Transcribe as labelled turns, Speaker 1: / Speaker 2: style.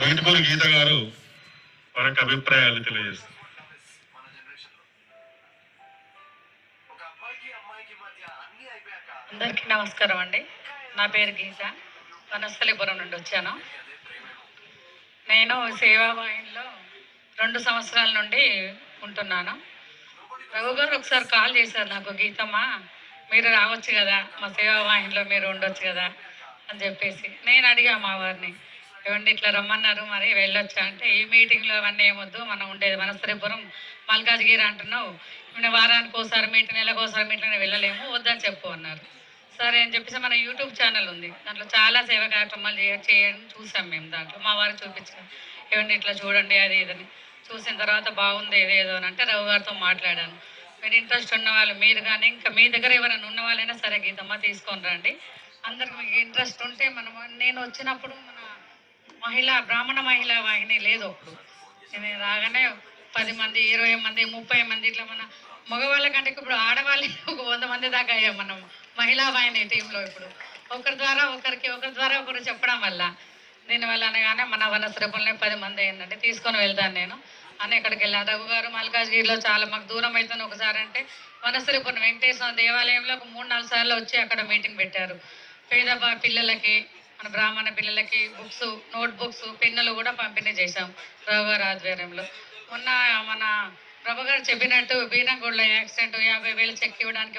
Speaker 1: బయటపల్లి గీత గారు మనకు అభిప్రాయాలు తెలియజేస్తారు.
Speaker 2: అందరికీ నమస్కారం అండి. నా పేరు గీత. వనస్థలిపురం నుండి వచ్చాను. నేను సేవావాహినిలో రెండు సంవత్సరాల నుండి ఉంటున్నాను. రఘు గారు ఒకసారి కాల్ చేశారు నాకు గీతమ్మ. మీరు రావచ్చు కదా మా సేవావాహినిలో మీరు ఉండొచ్చు కదా అని చెప్పేసి నేను అడిగా మా వారిని ఏమండి ఇట్లా రమ్మన్నారు మరి వెళ్ళొచ్చా? అంటే ఈ మీటింగ్లో అవన్నీ ఏమొద్దు మనం ఉండేది వనస్థలిపురం మల్కాజ్గిరి అంటున్నావు ఇప్పుడు వారానికి ఒకసారి మీటింగ్ నెలకు ఒకసారి మీటింగ్ వెళ్ళలేము వద్దని చెప్పు అన్నారు. సరే అని చెప్పేసి మన యూట్యూబ్ ఛానల్ ఉంది దాంట్లో చాలా సేవా కార్యక్రమాలు చేయ చేయడం చూసాం మేము దాంట్లో. మా వారు చూపించాం ఏమండి ఇట్లా చూడండి అది ఇదని చూసిన తర్వాత బాగుంది ఏదేదో అని అంటే రవి గారితో మాట్లాడాను. మీరు ఇంట్రెస్ట్ ఉన్న వాళ్ళు మీరు కానీ ఇంకా మీ దగ్గర ఎవరైనా ఉన్న వాళ్ళైనా సరే గీతమ్మ తీసుకొని రండి. అందరికి మీకు ఇంట్రెస్ట్ ఉంటే మనం నేను వచ్చినప్పుడు మన మహిళ బ్రాహ్మణ మహిళా వాహిని లేదు అప్పుడు. నేను రాగానే పది మంది ఇరవై మంది ముప్పై మంది ఇట్లా మన మగవాళ్ళ కంటే ఇప్పుడు ఆడవాళ్ళే ఒక వంద మంది దాకా అయ్యాం మనం మహిళా వాహిని టీంలో ఇప్పుడు. ఒకరి ద్వారా ఒకరికి ఒకరి ద్వారా ఒకరు చెప్పడం వల్ల. దీనివల్ల అనగానే మన వనశ్రపంలో పది మంది అయిందంటే తీసుకొని వెళ్తాను నేను. అని ఎక్కడికి వెళ్ళాను రఘు గారు మల్కాజ్గిరిలో చాలా మాకు దూరం అవుతుంది ఒకసారి అంటే వనశ్రీపురం వెంకటేశ్వర దేవాలయంలో ఒక మూడు నాలుగు సార్లు వచ్చి అక్కడ మీటింగ్ పెట్టారు. పేద పిల్లలకి మన బ్రాహ్మణ పిల్లలకి బుక్స్ నోట్ బుక్స్ పెన్నులు కూడా పంపిణీ చేశాం రఘు ఆధ్వర్యంలో. మొన్న మన ప్రభు గారు చెప్పినట్టు బీరంగూడలో యాక్సిడెంట్ యాభై వేలు చెక్ ఇవ్వడానికి